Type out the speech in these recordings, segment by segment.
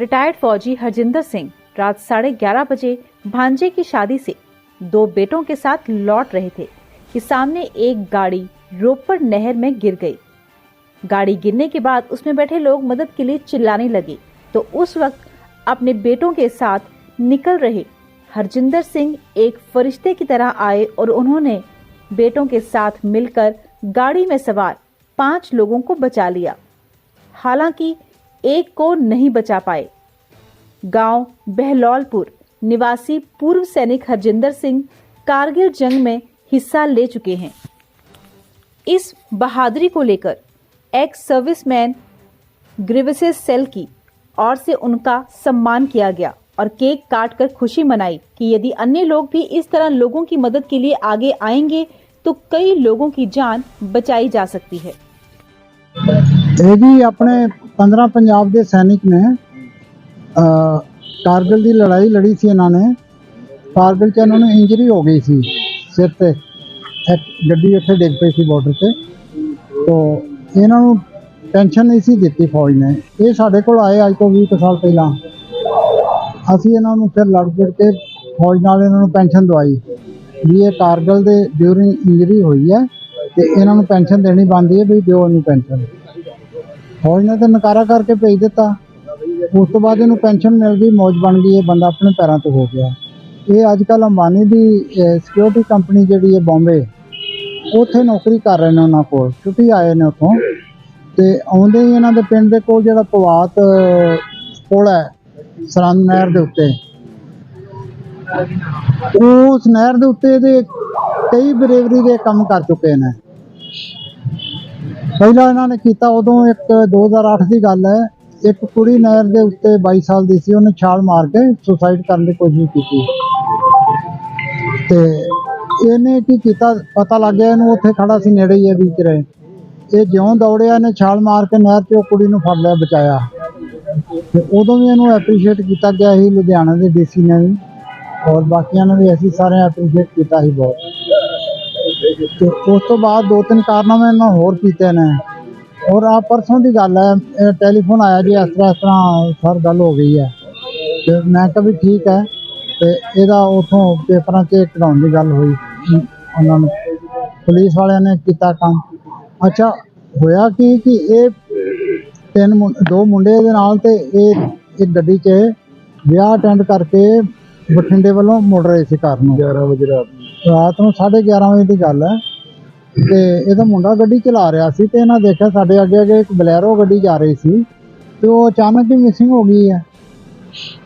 Retired फौजी हरजिंदर सिंह रात साढ़े ग्यारह बजे भांजे की शादी से दो बेटों के साथ लौट रहे थे कि सामने एक गाड़ी रोपड़ नहर में गिर गई। गाड़ी गिरने के बाद उसमें बैठे लोग मदद के लिए चिल्लाने लगे। तो उस वक्त अपने बेटों के साथ निकल रहे हरजिंदर सिंह एक फरिश्ते की तरह आए और उन्होंने बेटों के साथ मिलकर गाड़ी में सवार पाँच लोगों को बचा लिया। हालाँकि एक को नहीं बचा पाए। गाँव बहलौलपुर, निवासी पूर्व सैनिक हरजिंदर सिंह कारगिल जंग में हिस्सा ले चुके हैं। इस बहादुरी को लेकर एक्स सर्विसमैन ग्रीवसेस सेल की और से उनका सम्मान किया गया और केक काट कर खुशी मनाई कि यदि अन्य लोग भी इस तरह लोगों की मदद के लिए आगे आएँगे तो कई लोगों की जान बचाई जा सकती है। ये भी अपने 15 ਪੰਜਾਬ ਦੇ ਸੈਨਿਕ ਨੇ ਕਾਰਗਿਲ ਦੀ ਲੜਾਈ ਲੜੀ ਸੀ ਇਹਨਾਂ ਨੇ। ਕਾਰਗਿਲ 'ਚ ਇਹਨਾਂ ਨੂੰ ਇੰਜਰੀ ਹੋ ਗਈ ਸੀ, ਸਿਰ ਤੇ। ਇੱਕ ਗੱਡੀ ਉੱਥੇ ਡਿੱਗ ਪਈ ਸੀ ਬਾਰਡਰ ਤੇ। ਤੋਂ ਇਹਨਾਂ ਨੂੰ ਪੈਨਸ਼ਨ ਨਹੀਂ ਸੀ ਦਿੱਤੀ ਫੌਜ ਨੇ। ਇਹ ਸਾਡੇ ਕੋਲ ਆਏ ਅੱਜ ਤੋਂ 20 ਕੁ ਸਾਲ ਪਹਿਲਾਂ। ਅਸੀਂ ਇਹਨਾਂ ਨੂੰ ਫਿਰ ਲੜ ਫਿਰ ਕੇ ਫੌਜ ਨਾਲ ਇਹਨਾਂ ਨੂੰ ਪੈਨਸ਼ਨ ਦਵਾਈ। ਵੀ ਇਹ ਕਾਰਗਿਲ ਦੇ ਡਿਊਰਿੰਗ ਇੰਜਰੀ ਹੋਈ ਹੈ ਤੇ ਇਹਨਾਂ ਨੂੰ ਪੈਨਸ਼ਨ ਦੇਣੀ ਬਣਦੀ ਹੈ ਵੀ ਦਿਓ ਇਹਨੂੰ ਪੈਨਸ਼ਨ ਫੌਜ ਨੇ ਤਾਂ ਨਕਾਰਾ ਕਰਕੇ ਭੇਜ ਦਿੱਤਾ। ਉਸ ਤੋਂ ਬਾਅਦ ਇਹਨੂੰ ਪੈਨਸ਼ਨ ਮਿਲ ਗਈ, ਮੌਜ ਬਣ ਗਈ, ਇਹ ਬੰਦਾ ਆਪਣੇ ਪੈਰਾਂ ਤੇ ਹੋ ਗਿਆ। ਇਹ ਅੱਜ ਕੱਲ੍ਹ ਅੰਬਾਨੀ ਦੀ ਸਿਕਿਉਰਿਟੀ ਕੰਪਨੀ ਜਿਹੜੀ ਹੈ ਬੰਬੇ ਉੱਥੇ ਨੌਕਰੀ ਕਰ ਰਹੇ ਨੇ ਉਹਨਾਂ ਕੋਲ, ਛੁੱਟੀ ਆਏ ਨੇ ਉੱਥੋਂ। ਤੇ ਆਉਂਦੇ ਹੀ ਇਹਨਾਂ ਦੇ ਪਿੰਡ ਦੇ ਕੋਲ ਜਿਹੜਾ ਪਵਾਤ ਕੋਲ ਹੈ ਸਰੰਦ ਨਹਿਰ ਦੇ ਉੱਤੇ। ਉਸ ਨਹਿਰ ਦੇ ਉੱਤੇ ਇਹਦੇ ਕਈ ਬਰੇਵਰੀ ਦੇ ਕੰਮ ਕਰ ਚੁੱਕੇ ਨੇ। ਪਹਿਲਾਂ ਇਹਨਾਂ ਨੇ ਕੀਤਾ ਉਦੋਂ ਇੱਕ 2008 ਦੀ ਗੱਲ ਹੈ। ਇੱਕ ਕੁੜੀ ਨਹਿਰ ਦੇ ਉੱਤੇ 22 ਸਾਲ ਦੀ ਸੀ, ਉਹਨੇ ਛਾਲ ਮਾਰ ਕੇ ਸੁਸਾਈਡ ਕਰਨ ਦੀ ਕੋਸ਼ਿਸ਼ ਕੀਤੀ। ਤੇ ਇਹਨੇ ਕੀ ਕੀਤਾ? ਪਤਾ ਲੱਗ ਗਿਆ ਇਹਨੂੰ ਉੱਥੇ ਖੜਾ ਸੀ ਨੇੜੇ ਹੀ ਇਹ ਵਿਚ ਰਹੇ ਇਹ ਜਿਉਂ ਦੌੜਿਆ, ਇਹਨੇ ਛਾਲ ਮਾਰ ਕੇ ਨਹਿਰ 'ਚ ਉਹ ਕੁੜੀ ਨੂੰ ਫੜ ਲਿਆ, ਬਚਾਇਆ। ਤੇ ਉਦੋਂ ਵੀ ਇਹਨੂੰ ਐਪਰੀਸ਼ੀਏਟ ਕੀਤਾ ਗਿਆ ਸੀ, ਲੁਧਿਆਣਾ ਦੇ ਡੀਸੀ ਨੇ ਵੀ। ਔਰ ਬਾਕੀਆਂ ਨੇ ਵੀ ਅਸੀਂ ਸਾਰੇ ਐਪਰੀਸ਼ੀਏਟ ਕੀਤਾ ਸੀ ਬਹੁਤ। ਤੇ ਉਸ ਤੋਂ ਬਾਅਦ ਦੋ ਤਿੰਨ ਕਾਰਨਾਮੇ ਇਹਨਾਂ ਹੋਰ ਕੀਤੇ ਨੇ। ਔਰ ਆ ਪਰਸੋਂ ਦੀ ਗੱਲ ਹੈ ਟੈਲੀਫੋਨ ਆਇਆ ਜੀ, ਇਸ ਤਰ੍ਹਾਂ ਇਸ ਤਰ੍ਹਾਂ ਸਰ ਗੱਲ ਹੋ ਗਈ ਹੈ। ਤੇ ਮੈਂ ਕਿਹਾ ਵੀ ਠੀਕ ਹੈ, ਤੇ ਇਹਦਾ ਉਥੋਂ ਪੇਪਰਾਂ 'ਚ ਕਢਾਉਣ ਦੀ ਗੱਲ ਹੋਈ। ਉਹਨਾਂ ਨੂੰ ਪੁਲਿਸ ਵਾਲਿਆਂ ਨੇ ਕੀਤਾ ਕੰਮ। ਅੱਛਾ, ਹੋਇਆ ਕੀ ਕਿ ਇਹ ਤਿੰਨ ਦੋ ਮੁੰਡੇ ਦੇ ਨਾਲ ਤੇ ਇਹ ਇੱਕ ਗੱਡੀ 'ਚ ਵਿਆਹ ਅਟੈਂਡ ਕਰਕੇ ਬਠਿੰਡੇ ਵੱਲੋਂ ਮੁੜ ਰਹੇ ਸੀ ਘਰ ਨੂੰ? 11 ਵਜੇ ਰਾਤ ਨੂੰ। ਰਾਤ ਨੂੰ 11:30 ਵਜੇ ਦੀ ਗੱਲ ਹੈ। ਤੇ ਇਹਦਾ ਮੁੰਡਾ ਗੱਡੀ ਚਲਾ ਰਿਹਾ ਸੀ ਤੇ ਇਹਨਾਂ ਦੇਖਿਆ ਸਾਡੇ ਅੱਗੇ ਅੱਗੇ ਇੱਕ ਬਲੈਰੋ ਗੱਡੀ ਜਾ ਰਹੀ ਸੀ ਤੇ ਉਹ ਅਚਾਨਕ ਹੀ ਮਿਸਿੰਗ ਹੋ ਗਈ ਹੈ।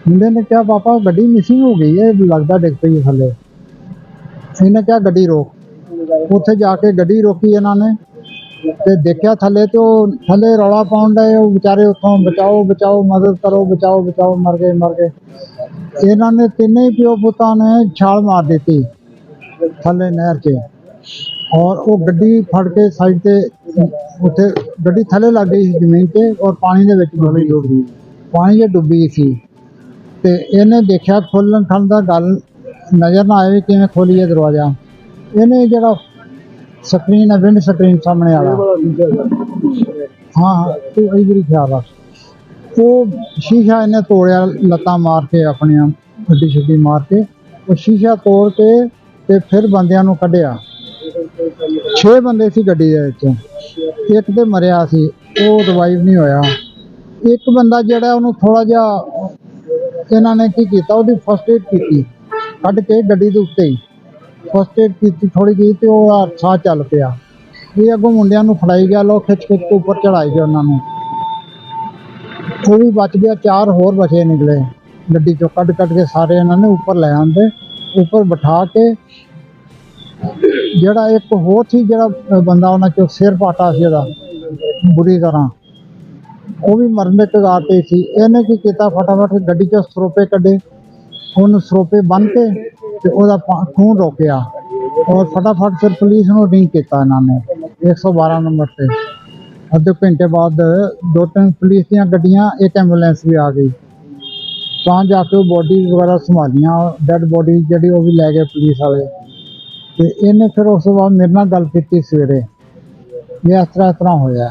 ਮੁੰਡੇ ਨੇ ਕਿਹਾ, ਪਾਪਾ, ਗੱਡੀ ਮਿਸਿੰਗ ਹੋ ਗਈ ਹੈ ਲੱਗਦਾ ਡਿੱਗ ਪਈ ਥੱਲੇ। ਇਹਨੇ ਕਿਹਾ, ਗੱਡੀ ਰੋਕ। ਉੱਥੇ ਜਾ ਕੇ ਗੱਡੀ ਰੋਕੀ ਇਹਨਾਂ ਨੇ ਤੇ ਦੇਖਿਆ ਥੱਲੇ ਤੇ ਉਹ ਥੱਲੇ ਰੌਲਾ ਪਾਉਣ ਡਏ, ਉਹ ਵਿਚਾਰੇ ਉੱਥੋਂ, ਬਚਾਓ ਬਚਾਓ, ਮਦਦ ਕਰੋ, ਬਚਾਓ ਬਚਾਓ, ਮਰ ਗਏ ਮਰ ਗਏ। ਇਹਨਾਂ ਨੇ ਤਿੰਨੇ ਪਿਓ ਪੁੱਤਾਂ ਨੇ ਛਾਲ ਮਾਰ ਦਿੱਤੀ। ਥੱਲੇ ਨਹਿਰ 'ਚ ਔਰ ਉਹ ਗੱਡੀ ਫੜ ਕੇ ਸਾਈਡ ਤੇ, ਉੱਥੇ ਗੱਡੀ ਥੱਲੇ ਲੱਗ ਗਈ ਸੀ ਜ਼ਮੀਨ ਤੇ ਔਰ ਪਾਣੀ ਦੇ ਵਿੱਚ ਡੁੱਬੀ ਡੁੱਬੀ ਪਾਣੀ 'ਚ ਡੁੱਬੀ ਸੀ। ਤੇ ਇਹਨੇ ਦੇਖਿਆ ਖੋਲਣ ਖਣ ਦਾ ਗੱਲ ਨਜ਼ਰ ਨਾ ਆਏ ਕਿਵੇਂ ਖੋਲੀਏ ਦਰਵਾਜ਼ਾ। ਇਹਨੇ ਜਿਹੜਾ ਸਕਰੀਨ ਹੈ, ਵਿੰਡ ਸਕਰੀਨ ਸਾਹਮਣੇ ਵਾਲਾ। ਹਾਂ ਹਾਂ ਤੂੰ ਇਹ ਵੀ ਖਿਆਲ ਆ। ਉਹ ਸ਼ੀਸ਼ਾ ਇਹਨੇ ਤੋੜਿਆ, ਲੱਤਾਂ ਮਾਰ ਕੇ ਆਪਣੀਆਂ ਗੱਡੀ ਛੱਡੀ ਮਾਰ ਕੇ। ਉਹ ਸ਼ੀਸ਼ਾ ਤੋੜ ਕੇ ਤੇ ਫਿਰ ਬੰਦਿਆਂ ਨੂੰ ਕੱਢਿਆ। 6 ਬੰਦੇ ਸੀ ਗੱਡੀ ਦੇ ਵਿੱਚ। ਇੱਕ ਤੇ ਮਰਿਆ ਸੀ, ਉਹ ਰਿਵਾਈਵ ਨਹੀਂ ਹੋਇਆ। ਇੱਕ ਬੰਦਾ ਜਿਹੜਾ ਉਹਨੂੰ ਥੋੜਾ ਜਿਹਾ ਇਹਨਾਂ ਨੇ ਕੀ ਕੀਤਾ, ਉਹਦੀ ਫਸਟ ਏਡ ਕੀਤੀ, ਕੱਢ ਕੇ ਗੱਡੀ ਦੇ ਉੱਤੇ ਹੀ। ਫਸਟ ਏਡ ਕੀਤੀ ਥੋੜੀ ਜਿਹੀ ਤੇ ਉਹ ਸਾਹ ਚੱਲ ਪਿਆ। ਇਹ ਅੱਗੋਂ ਮੁੰਡਿਆਂ ਨੂੰ ਫੜਾਈ ਗਿਆ ਲੋ ਖਿੱਚ ਖਿੱਚ ਕੇ ਉੱਪਰ ਚੜਾਈ ਗਿਆ ਉਹਨਾਂ ਨੂੰ। ਉਹ ਵੀ ਬਚ ਗਿਆ, ਚਾਰ ਹੋਰ ਬਚੇ ਨਿਕਲੇ। ਗੱਡੀ ਚੋਂ ਕੱਢ ਕੱਢ ਕੇ ਸਾਰੇ ਇਹਨਾਂ ਨੇ ਉੱਪਰ ਲੈ ਆਂਦੇ ਉੱਪਰ ਬਿਠਾ ਕੇ ਜਿਹੜਾ ਇੱਕ ਹੋਰ ਸੀ ਜਿਹੜਾ ਬੰਦਾ ਉਹਨਾਂ ਚੋਂ ਸਿਰ ਪਾਟਾ ਸੀ ਉਹਦਾ ਬੁਰੀ ਤਰ੍ਹਾਂ ਉਹ ਵੀ ਮਰਨ ਦੇ ਕਗਾਰ ਤੇ ਸੀ। ਇਹਨੇ ਕੀ ਕੀਤਾ? ਫਟਾਫਟ ਗੱਡੀ ਚੋਂ ਸਰੋਪੇ ਕੱਢੇ। ਉਹਨੂੰ ਸਰੋਪੇ ਬੰਨ ਕੇ ਤੇ ਉਹਦਾ ਖੂਨ ਰੋਕਿਆ। ਔਰ ਫਟਾਫਟ ਫਿਰ ਪੁਲਿਸ ਨੂੰ ਰਿੰਗ ਕੀਤਾ ਇਹਨਾਂ ਨੇ 112 ਨੰਬਰ ਤੇ। ਅੱਧੇ ਘੰਟੇ ਬਾਅਦ ਦੋ ਤਿੰਨ ਪੁਲਿਸ ਦੀਆਂ ਗੱਡੀਆਂ, ਇੱਕ ਐਂਬੂਲੈਂਸ ਵੀ ਆ ਗਈ। ਤਾਂ ਜਾ ਕੇ ਬੋਡੀ ਵਗੈਰਾ ਸੰਭਾਲੀਆਂ ਡੈੱਡ ਬੋਡੀ ਜਿਹੜੀ ਉਹ ਵੀ ਲੈ ਗਏ ਪੁਲਿਸ ਵਾਲੇ। ਤੇ ਇਹਨੇ ਫਿਰ ਉਸ ਤੋਂ ਬਾਅਦ ਮੇਰੇ ਨਾਲ ਗੱਲ ਕੀਤੀ ਸਵੇਰੇ, ਵੀ ਇਸ ਤਰ੍ਹਾਂ ਇਸ ਤਰ੍ਹਾਂ ਹੋਇਆ।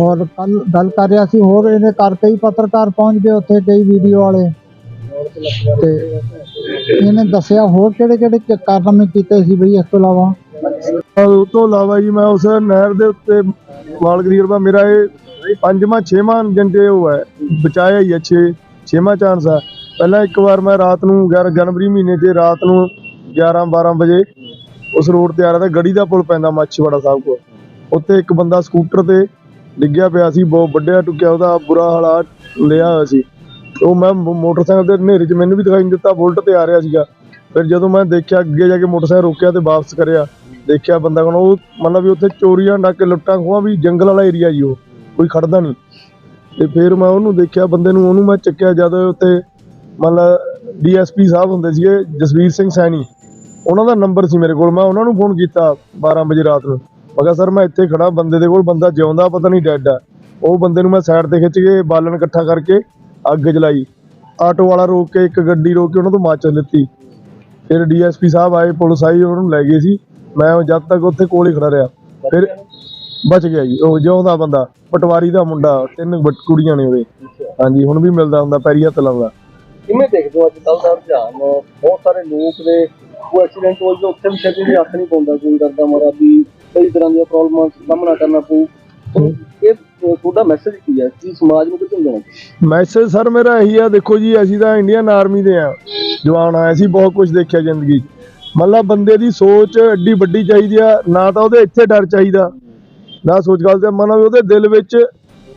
ਔਰ ਕੱਲ ਗੱਲ ਕਰ ਰਿਹਾ ਸੀ, ਹੋਰ ਇਹਦੇ ਘਰ ਕਈ ਪੱਤਰਕਾਰ ਪਹੁੰਚ ਗਏ ਉੱਥੇ, ਕਈ ਵੀਡੀਓ ਵਾਲੇ। ਤੇ ਇਹਨੇ ਦੱਸਿਆ ਹੋਰ ਕਿਹੜੇ ਕਿਹੜੇ ਕਾਰਨਾਮੇ ਕੀਤੇ ਸੀ ਬਈ ਇਸ ਤੋਂ ਇਲਾਵਾ? ਉਹ ਤੋਂ ਇਲਾਵਾ ਜੀ ਮੈਂ ਉਸ ਨਹਿਰ ਦੇ ਉੱਤੇ ਵਾਲ ਗਰੀਰਵਾ ਮੇਰਾ ਇਹ ਪੰਜਵਾਂ, ਛੇਵਾਂ ਜੰਟੇ ਉਹ ਹੈ, ਬਚਾਇਆ ਹੀ ਹੈ, ਛੇ, ਛੇਵਾਂ ਚਾਂਸ ਆ ਪਹਿਲਾਂ ਇੱਕ ਵਾਰ ਮੈਂ ਰਾਤ ਨੂੰ 11 ਜਨਵਰੀ ਮਹੀਨੇ 'ਚ ਰਾਤ ਨੂੰ 11 12 ਵਜੇ ਉਸ ਰੋਡ ਤੇ ਆ ਰਿਹਾ ਤਾਂ ਗੜੀ ਦਾ ਪੁਲ ਪੈਂਦਾ ਮਾਛੀਵਾੜਾ ਸਾਹਿਬ ਕੋਲ। ਉੱਥੇ ਇੱਕ ਬੰਦਾ ਸਕੂਟਰ ਤੇ ਡਿੱਗਿਆ ਪਿਆ ਸੀ, ਬਹੁਤ ਵੱਡਿਆ ਟੁੱਕਿਆ ਉਹਦਾ ਬੁਰਾ ਹਾਲਾਤ ਲਿਆ ਹੋਇਆ ਸੀ। ਉਹ ਮੈਂ ਮੋਟਰਸਾਈਕਲ ਦੇ ਹਨੇਰੇ 'ਚ ਮੈਨੂੰ ਵੀ ਦਿਖਾਈ ਨਹੀਂ ਦਿੱਤਾ, ਬੁਲਟ ਤੇ ਆ ਰਿਹਾ ਸੀਗਾ। ਫਿਰ ਜਦੋਂ ਮੈਂ ਦੇਖਿਆ, ਅੱਗੇ ਜਾ ਕੇ ਮੋਟਰਸਾਈਕਲ ਰੋਕਿਆ ਤੇ ਵਾਪਸ ਕਰਿਆ। ਦੇਖਿਆ ਬੰਦਾ ਕੋਲ, ਉਹ ਮਤਲਬ ਵੀ ਉੱਥੇ ਚੋਰੀਆਂ ਡਾਕੇ ਲੁੱਟਾਂ ਖੋਹਾਂ ਵੀ ਜੰਗਲ ਵਾਲਾ ਏਰੀਆ ਜੀ ਉਹ। ਕੋਈ ਖੜਦਾ ਨਹੀਂ। ਤੇ ਫਿਰ ਮੈਂ ਉਹਨੂੰ ਦੇਖਿਆ, ਬੰਦੇ ਨੂੰ ਉਹਨੂੰ ਮੈਂ ਚੱਕਿਆ ਜਦ ਉੱਤੇ ਮਤਲਬ ਡੀਐਸਪੀ ਸਾਹਿਬ ਹੁੰਦੇ ਸੀਗੇ, ਜਸਵੀਰ ਸਿੰਘ ਸੈਣੀ। ਉਹਨਾਂ ਦਾ ਨੰਬਰ ਸੀ ਮੇਰੇ ਕੋਲ, ਮੈਂ ਉਹਨਾਂ ਨੂੰ ਫੋਨ ਕੀਤਾ 12 ਵਜੇ ਰਾਤ ਨੂੰ। ਮੈਂ ਕਿਹਾ, ਸਰ, ਮੈਂ ਇੱਥੇ ਖੜਾ ਬੰਦੇ ਦੇ ਕੋਲ ਬੰਦਾ ਜਿਉਂਦਾ, ਪਤਾ ਨਹੀਂ ਡੈਡ ਆ। ਉਹ ਬੰਦੇ ਨੂੰ ਮੈਂ ਸਾਈਡ ਤੇ ਖਿੱਚ ਕੇ ਬਾਲਣ ਇਕੱਠਾ ਕਰਕੇ ਅੱਗ ਜਲਾਈ। ਆਟੋ ਵਾਲਾ ਰੋਕ ਕੇ ਇੱਕ ਗੱਡੀ ਰੋਕ ਕੇ ਉਹਨਾਂ ਤੋਂ ਮਾਚਸ ਲਿੱਤੀ। ਫਿਰ ਡੀਐਸਪੀ ਸਾਹਿਬ ਆਏ, ਪੁਲਿਸ ਆਈ, ਉਹਨਾਂ ਨੂੰ ਲੈ ਗਏ ਸੀ। ਮੈਂ ਜਦ ਤੱਕ ਉੱਥੇ ਕੋਲ ਹੀ ਖੜਾ ਰਿਹਾ। ਫਿਰ ਬਚ ਗਿਆ ਜੀ ਉਹ ਜਿਉਂਦਾ ਬੰਦਾ ਪਟਵਾਰੀ ਦਾ ਮੁੰਡਾ ਤਿੰਨ ਬੱਟ- ਕੁੜੀਆਂ ਨੇ ਉਹਦੇ। ਹਾਂਜੀ ਹੁਣ ਵੀ ਮਿਲਦਾ ਹੁੰਦਾ ਪੈਰੀ ਹੱਥ ਲਾਉਂਦਾ। ਕਿਵੇਂ ਦੇਖਦੇ ਹੋ ਅੱਜ ਕੱਲ ਦਾ ਰੁਝਾਨ? ਬਹੁਤ ਸਾਰੇ ਲੋਕ ਨੇ ਉਹ ਐਕਸੀਡੈਂਟ ਹੋ ਜਾਵੇ ਉੱਥੇ ਵੀ ਛੇਤੀ ਦੀ ਹੱਥ ਨਹੀਂ ਪਾਉਂਦਾ ਕੋਈ ਮਾਰਾ ਵੀ ਕਈ ਤਰ੍ਹਾਂ ਦੀਆਂ ਪ੍ਰੋਬਲਮਾਂ ਦਾ ਸਾਹਮਣਾ ਕਰਨਾ ਪਊ। ਇਹ ਤੁਹਾਡਾ ਮੈਸੇਜ ਕੀ ਹੈ? ਕੀ ਸਮਾਜ ਨੂੰ ਕਿੱਥੇ ਜਾਣਾ ਮੈਸੇਜ ਸਰ ਮੇਰਾ ਇਹੀ ਆ ਦੇਖੋ ਜੀ ਅਸੀਂ ਤਾਂ ਇੰਡੀਅਨ ਆਰਮੀ ਦੇ ਆ। ਜਵਾਨ ਆ ਅਸੀਂ ਬਹੁਤ ਕੁਝ ਦੇਖਿਆ ਜ਼ਿੰਦਗੀ 'ਚ। ਮਤਲਬ ਬੰਦੇ ਦੀ ਸੋਚ ਐਡੀ ਵੱਡੀ ਚਾਹੀਦੀ ਆ ਨਾ ਤਾਂ ਉਹਦੇ ਇੱਥੇ ਡਰ ਚਾਹੀਦਾ। ਨਾ ਸੋਚ ਗੱਲ ਤੇ ਮਨ ਉਹਦੇ ਦਿਲ ਵਿੱਚ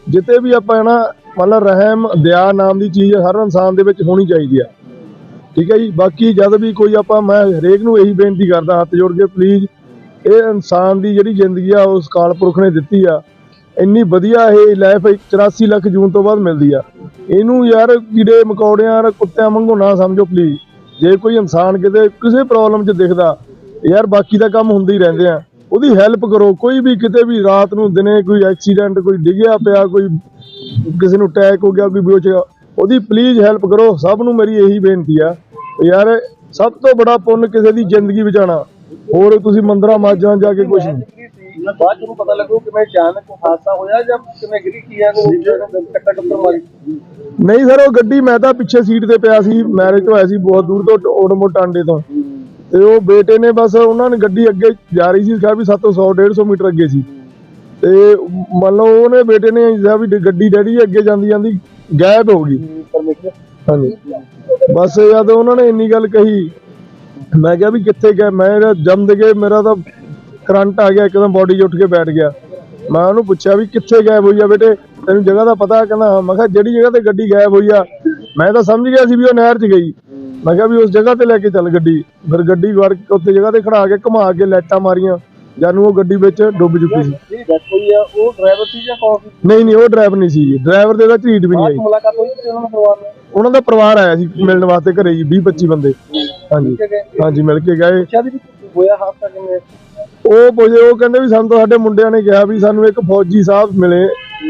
ਜਿੱਤੇ ਵੀ ਆਪਾਂ ਨਾ ਮਤਲਬ ਰਹਿਮ, ਦਇਆ ਨਾਮ ਦੀ ਚੀਜ਼ ਹਰ ਇਨਸਾਨ ਦੇ ਵਿੱਚ ਹੋਣੀ ਚਾਹੀਦੀ ਆ। ਠੀਕ ਹੈ ਜੀ? ਬਾਕੀ ਜਦ ਵੀ ਕੋਈ ਆਪਾਂ, ਮੈਂ ਹਰੇਕ ਨੂੰ ਇਹੀ ਬੇਨਤੀ ਕਰਦਾ, ਹੱਥ ਜੋੜ ਕੇ ਪਲੀਜ਼ ਇਹ ਇਨਸਾਨ ਦੀ ਜਿਹੜੀ ਜ਼ਿੰਦਗੀ ਆ, ਉਸ ਕਾਲ ਪੁਰਖ ਨੇ ਦਿੱਤੀ ਆ, ਇੰਨੀ ਵਧੀਆ ਇਹ ਲਾਈਫ 84 ਲੱਖ ਜੂਨ ਤੋਂ ਬਾਅਦ ਮਿਲਦੀ ਆ। ਇਹਨੂੰ ਯਾਰ ਕੀੜੇ ਮਕੌੜਿਆਂ, ਯਾਰ ਕੁੱਤਿਆਂ ਵਾਂਗੂ ਨਾ ਸਮਝੋ ਪਲੀਜ਼ ਜੇ ਕੋਈ ਇਨਸਾਨ ਕਿਤੇ, ਕਿਸੇ ਪ੍ਰੋਬਲਮ 'ਚ ਦਿਖਦਾ, ਯਾਰ ਬਾਕੀ ਦਾ ਕੰਮ ਹੁੰਦੇ ਹੀ ਰਹਿੰਦੇ ਆ। ਉਹਦੀ ਹੈਲਪ ਕਰੋ। ਕੋਈ ਵੀ ਕਿਤੇ ਵੀ ਰਾਤ ਨੂੰ ਦਿਨੇ ਕੋਈ ਐਕਸੀਡੈਂਟ ਕੋਈ ਡਿੱਗਿਆ ਪਿਆ ਕੋਈ ਕਿਸੇ ਨੂੰ ਅਟੈਕ ਹੋ ਗਿਆ ਕੋਈ ਬੇਹੋਸ਼ ਉਹਦੀ ਪਲੀਜ਼ ਹੈਲਪ ਕਰੋ। ਸਭ ਨੂੰ ਮੇਰੀ ਇਹੀ ਬੇਨਤੀ ਆ ਯਾਰ ਸਭ ਤੋਂ ਬੜਾ ਪੁੰਨ ਕਿਸੇ ਦੀ ਜ਼ਿੰਦਗੀ ਬਚਾਉਣਾ ਹੋਰ ਤੁਸੀਂ ਮੰਦਰਾਂ ਮਾਜਾਂ ਜਾ ਕੇ ਕੁਝ ਨਹੀਂ। ਬਾਅਦ ਨੂੰ ਪਤਾ ਲੱਗੂ ਕਿ ਮੈਂ ਅਚਾਨਕ ਹਾਦਸਾ ਹੋਇਆ ਜਾਂ ਕਿਵੇਂ ਗਿਰੀ ਕੀ ਹੈ ਕੋਈ ਟੱਕਰ ਟੱਕਰ ਮਾਰੀ। ਨਹੀਂ ਸਰ ਉਹ ਗੱਡੀ ਮੈਂ ਤਾਂ ਪਿੱਛੇ ਸੀਟ ਤੇ ਪਿਆ ਸੀ। ਮੈਰਿਜ ਤੋਂ ਆਇਆ ਸੀ ਬਹੁਤ ਦੂਰ ਤੋਂ ਓਡਮੋ ਟਾਂਡੇ ਤੋਂ। ਤੇ ਉਹ ਬੇਟੇ ਨੇ ਬਸ ਉਹਨਾਂ ਨੇ ਗੱਡੀ ਅੱਗੇ ਜਾ ਰਹੀ ਸੀ ਕਿਹਾ ਵੀ 700 150 ਮੀਟਰ ਅੱਗੇ ਸੀ। ਤੇ ਮੰਨ ਲਓ ਉਹਨੇ ਬੇਟੇ ਨੇ ਕਿਹਾ ਵੀ ਗੱਡੀ ਡੈਡੀ ਅੱਗੇ ਜਾਂਦੀ ਜਾਂਦੀ ਗਾਇਬ ਹੋ ਗਈ। ਹਾਂਜੀ। ਬਸ ਜਦ ਉਹਨਾਂ ਨੇ ਇੰਨੀ ਗੱਲ ਕਹੀ ਮੈਂ ਕਿਹਾ ਵੀ ਕਿੱਥੇ ਗਿਆ ਮੈਂ ਇਹਦਾ ਜੰਮ ਕੇ ਮੇਰਾ ਤਾਂ ਕਰੰਟ ਆ ਗਿਆ ਇੱਕਦਮ ਬਾਡੀ 'ਚ ਉੱਠ ਕੇ ਬੈਠ ਗਿਆ। ਮੈਂ ਉਹਨੂੰ ਪੁੱਛਿਆ ਵੀ ਕਿੱਥੇ ਗਾਇਬ ਹੋਈ ਆ ਬੇਟੇ? ਤੈਨੂੰ ਜਗ੍ਹਾ ਦਾ ਪਤਾ ਕਹਿੰਦਾ ਮੈਂ ਕਿਹਾ ਜਿਹੜੀ ਜਗ੍ਹਾ ਤੇ ਗੱਡੀ ਗਾਇਬ ਹੋਈ ਆ ਮੈਂ ਤਾਂ ਸਮਝ ਗਿਆ ਸੀ ਵੀ ਉਹ ਨਹਿਰ 'ਚ ਗਈ। ਮੈਂ ਕਿਹਾ ਵੀ ਉਸ ਜਗ੍ਹਾ ਤੇ ਲੈ ਕੇ ਚੱਲ ਗੱਡੀ। ਫਿਰ ਗੱਡੀ ਕੇ ਉੱਥੇ ਜਗ੍ਹਾ ਤੇ ਖੜਾ ਕੇ ਘੁਮਾ ਕੇ ਲਾਈਟਾਂ ਮਾਰੀਆਂ। ਜਾਨੂੰ ਉਹ ਗੱਡੀ ਵਿੱਚ ਡੁੱਬ ਚੁੱਕੀ ਸੀ। ਜਿਹੜੀ ਡੈਥ ਹੋਈ ਆ ਉਹ ਡਰਾਈਵਰ ਸੀ ਜਾਂ ਕੌਣ ਸੀ? ਨਹੀਂ ਨਹੀਂ ਉਹ ਡਰਾਈਵਰ ਨਹੀਂ ਸੀ ਡਰਾਈਵਰ ਦੇ ਤਾਂ ਝੀਟ ਵੀ ਨਹੀਂ ਆਈ। ਚ ਮੁਲਾਕਾਤ ਹੋਈ ਸੀ ਉਹਨਾਂ ਨਾਲ ਪਰਿਵਾਰ ਨਾਲ? ਉਹਨਾਂ ਦਾ ਪਰਿਵਾਰ ਆਇਆ ਸੀ ਮਿਲਣ ਵਾਸਤੇ ਘਰੇ ਜੀ 20 25 ਬੰਦੇ। ਹਾਂਜੀ। ਹਾਂਜੀ ਮਿਲ ਕੇ ਗਏ। ਪੁੱਛਿਆ ਵੀ ਕਿ ਹੋਇਆ ਹਾਦਸਾ ਕਿਵੇਂ? ਉਹ ਉਹ ਕਹਿੰਦੇ ਵੀ ਸਾਨੂੰ ਤਾਂ ਸਾਡੇ ਮੁੰਡਿਆਂ ਨੇ ਕਿਹਾ ਵੀ ਸਾਨੂੰ ਇੱਕ ਫੌਜੀ ਸਾਹਿਬ ਮਿਲੇ।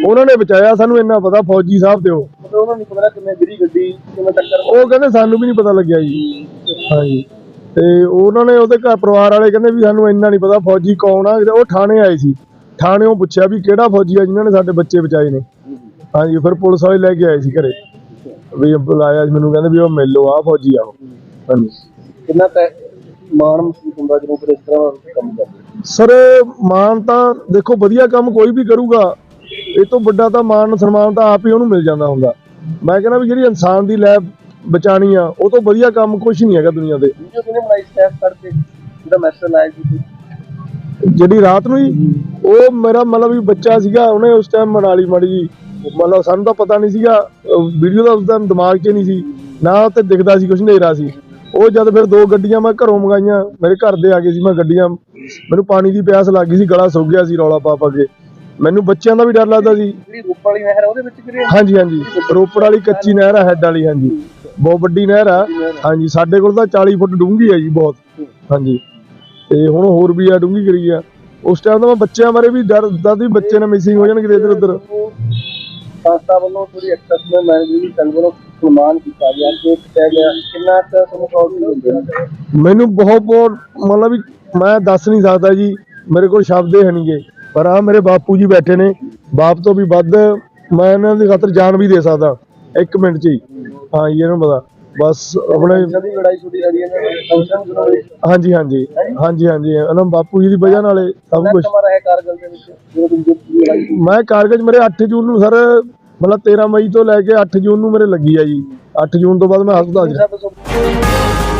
ਉਹਨਾਂ ਨੇ ਬਚਾਇਆ ਸਾਨੂੰ ਇੰਨਾ ਪਤਾ ਫੌਜੀ ਸਾਹਿਬ ਤੇ ਉਹ ਮਤਲਬ ਉਹਨਾਂ ਨੂੰ ਨਹੀਂ ਪਤਾ ਕਿਵੇਂ ਗਿਰੀ ਗੱਡੀ ਕਿਵੇਂ ਟੱਕਰ ਉਹ ਕਹਿੰਦੇ ਸਾਨੂੰ ਵੀ ਨਹੀਂ ਪਤਾ ਲੱਗਿਆ ਜੀ। ਹਾਂਜੀ। ਤੇ ਉਹਨਾਂ ਨੇ ਉਹਦੇ ਘਰ ਪਰਿਵਾਰ ਵਾਲੇ ਕਹਿੰਦੇ ਵੀ ਸਾਨੂੰ ਇੰਨਾ ਨਹੀਂ ਪਤਾ ਫੌਜੀ ਕੌਣ ਆ? ਉਹ ਥਾਣੇ ਆਏ ਸੀ। ਥਾਣੇੋਂ ਪੁੱਛਿਆ ਵੀ ਕਿਹੜਾ ਫੌਜੀ ਆ ਜਿਨ੍ਹਾਂ ਨੇ ਸਾਡੇ ਬੱਚੇ ਬਚਾਏ ਨੇ। ਹਾਂਜੀ ਫਿਰ ਪੁਲਿਸ ਵਾਲੇ ਲੈ ਕੇ ਆਏ ਸੀ ਘਰੇ। ਵੀ ਬੁਲਾਇਆ ਮੈਨੂੰ ਕਹਿੰਦੇ ਵੀ ਉਹ ਮਿਲ ਲਓ ਆ ਫੌਜੀ ਆ ਉਹ। ਹਾਂਜੀ। ਕਿੰਨਾ ਤੈ ਮਾਣ ਮਹਿਸੂਸ ਹੁੰਦਾ ਜਦੋਂ ਫਿਰ ਇਸ ਤਰ੍ਹਾਂ ਦਾ ਕੰਮ ਕਰਦੇ? ਸਰ ਮਾਨ ਤਾਂ ਦੇਖੋ ਵਧੀਆ ਕੰਮ ਕੋਈ ਵੀ ਕਰੂਗਾ ਇਹ ਤੋਂ ਵੱਡਾ ਤਾਂ ਮਾਨ ਸਨਮਾਨ ਤਾਂ ਆਪ ਹੀ ਉਹਨੂੰ ਮਿਲ ਜਾਂਦਾ ਹੁੰਦਾ। ਮੈਂ ਕਹਿੰਦਾ ਵੀ ਜਿਹੜੀ ਇਨਸਾਨ ਦੀ ਲੈ ਬਚਾਣੀ ਆ ਉਹ ਤੋਂ ਵਧੀਆ ਕੰਮ ਕੁਝ ਨਹੀਂ ਹੈਗਾ ਦੁਨੀਆ ਤੇ। ਵੀਡੀਓ ਕਿਨੇ ਬਣਾਈ ਸਟੈਪ ਕਰਕੇ ਜਿਹੜਾ ਮੈਸੇਜ ਆਇਆ ਸੀ? ਜਿਹੜੀ ਰਾਤ ਨੂੰ ਹੀ ਉਹ ਮੇਰਾ ਮਤਲਬ ਵੀ ਬੱਚਾ ਸੀਗਾ ਉਹਨੇ ਉਸ ਟਾਈਮ ਮਨਾ ਲਈ ਮਾੜੀ ਜੀ ਮਤਲਬ ਸਾਨੂੰ ਤਾਂ ਪਤਾ ਨਹੀਂ ਸੀਗਾ ਵੀਡੀਓ ਦਾ ਉਸ ਟਾਈਮ ਦਿਮਾਗ 'ਚ ਨਹੀਂ ਸੀ ਨਾ ਉੱਤੇ ਦਿਖਦਾ ਸੀ ਕੁਝ ਹਨੇਰਾ ਸੀ। ਉਹ ਜਦ ਫਿਰ ਦੋ ਗੱਡੀਆਂ ਮੈਂ ਘਰੋਂ ਮੰਗਾਈਆਂ ਮੇਰੇ ਘਰ ਦੇ ਆ ਗਏ ਸੀ ਮੈਂ ਗੱਡੀਆਂ ਮੈਨੂੰ ਪਾਣੀ ਦੀ ਪਿਆਸ ਲੱਗ ਗਈ ਸੀ ਗਲਾ ਸੁੱਕ ਗਿਆ ਸੀ ਰੌਲਾ ਪਾ ਪਾ ਕੇ। ਮੈਨੂੰ ਬੱਚਿਆਂ ਦਾ ਵੀ ਡਰ ਲੱਗਦਾ ਸੀ। ਜਿਹੜੀ ਰੂਪ ਵਾਲੀ ਨਹਿਰ ਆ ਉਹਦੇ ਵਿੱਚ ਗਿਰੇ ਹਾਂਜੀ ਹਾਂਜੀ। ਰੋਪੜ ਵਾਲੀ ਕੱਚੀ ਨਹਿਰ ਆ ਹੈੱਡ ਵਾਲੀ ਹਾਂਜੀ। ਬਹੁਤ ਵੱਡੀ ਨਹਿਰ ਆ। ਹਾਂਜੀ ਸਾਡੇ ਕੋਲ ਤਾਂ 40 ਫੁੱਟ ਡੂੰਘੀ ਆ ਜੀ ਬਹੁਤ। ਹਾਂਜੀ। ਤੇ ਹੁਣ ਹੋਰ ਵੀ ਆ ਡੂੰਘੀ ਕਰੀ ਆ। ਉਸ ਟਾਈਮ ਤਾਂ ਮੈਂ ਬੱਚਿਆਂ ਬਾਰੇ ਵੀ ਡਰ ਦਾ ਵੀ ਬੱਚੇ ਨਾ ਮਿਸਿੰਗ ਹੋ ਜਾਣਗੇ ਇੱਧਰ ਉੱਧਰ। ਸੰਸਥਾ ਵੱਲੋਂ ਥੋੜੀ ਐਕਸੈਸਮੈਂਟ ਮੈਨੇਜਮੈਂਟ ਸੈਲ ਵੱਲੋਂ ਸਨਮਾਨ ਕੀਤਾ ਗਿਆ। ਕਿ ਕਿਹਾ ਗਿਆ ਕਿੰਨਾ ਕੁ ਤੁਹਾਨੂੰ ਪ੍ਰੋਬਲਮ ਹੁੰਦੇ ਨੇ ਮੈਨੂੰ ਬਹੁਤ ਬਹੁਤ ਮਤਲਬ ਵੀ ਮੈਂ ਦੱਸ ਨਹੀਂ ਸਕਦਾ ਜੀ। ਮੇਰੇ ਕੋਲ ਸ਼ਬਦ ਹੀ ਨਹੀਂਗੇ ਪਰ ਆ ਮੇਰੇ ਬਾਪੂ ਜੀ ਬੈਠੇ ਨੇ ਬਾਪ ਤੋਂ ਵੀ ਵੱਧ ਮੈਂ ਇਹਨਾਂ ਦੀ ਖਾਤਰ ਜਾਨ ਵੀ ਦੇ ਸਕਦਾ ਇੱਕ ਮਿੰਟ 'ਚ ਹੀ। ਹਾਂ ਜੀ ਇਹਨੂੰ ਪਤਾ। ਬਸ ਆਪਣੇ ਜਦੀ ਲੜਾਈ ਛੁੱਟੀ ਰਹੀ ਹੈ ਫੰਕਸ਼ਨ ਸੁਣਾਈ ਹਾਂਜੀ ਹਾਂਜੀ। ਹਾਂਜੀ ਹਾਂਜੀ। ਇਹਨਾਂ ਬਾਪੂ ਜੀ ਦੀ ਵਜ੍ਹਾ ਨਾਲ ਇਹ ਸਭ ਕੁਝ ਤੁਹਾਡਾ ਹੈ ਕਾਰਗਲ ਦੇ ਵਿੱਚ ਜਦੋਂ ਤੁਸੀਂ ਜੋ ਲੜਾਈ ਮੈਂ ਕਾਰਗਜ ਮੇਰੇ 8 ਜੂਨ ਨੂੰ ਸਰ ਮਤਲਬ 13 ਮਈ ਤੋਂ ਲੈ ਕੇ 8 ਜੂਨ ਨੂੰ ਮੇਰੇ ਲੱਗੀ ਆ ਜੀ। 8 ਜੂਨ ਤੋਂ ਬਾਅਦ ਮੈਂ ਹਸਪਤਾਲ 'ਚ। ਸਾਹਿਬ ਤੋਂ